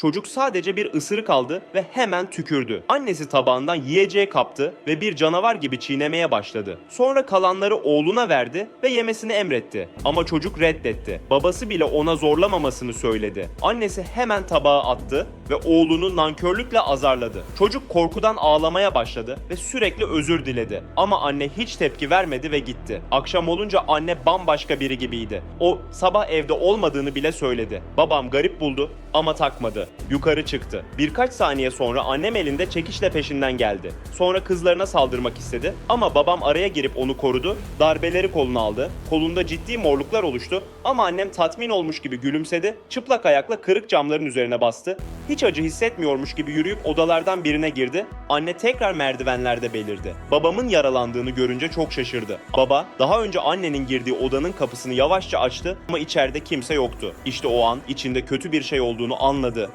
Çocuk sadece bir ısırık aldı ve hemen tükürdü. Annesi tabağından yiyeceği kaptı ve bir canavar gibi çiğnemeye başladı. Sonra kalanları oğluna verdi ve yemesini emretti. Ama çocuk reddetti. Babası bile ona zorlamamasını söyledi. Annesi hemen tabağa attı ve oğlunu nankörlükle azarladı. Çocuk korkudan ağlamaya başladı ve sürekli özür diledi. Ama anne hiç tepki vermedi ve gitti. Akşam olunca anne bambaşka biri gibiydi. O sabah evde olmadığını bile söyledi. Babam garip buldu ama takmadı. Yukarı çıktı. Birkaç saniye sonra annem elinde çekişle peşinden geldi. Sonra kızlarına saldırmak istedi ama babam araya girip onu korudu. Darbeleri koluna aldı. Kolunda ciddi morluklar oluştu ama annem tatmin olmuş gibi gülümsedi. Çıplak ayakla kırık camların üzerine bastı. Hiç acı hissetmiyormuş gibi yürüyüp odalardan birine girdi. Anne tekrar merdivenlerde belirdi. Babamın yaralandığını görünce çok şaşırdı. Baba daha önce annenin girdiği odanın kapısını yavaşça açtı ama içeride kimse yoktu. İşte o an içinde kötü bir şey olduğunu anladı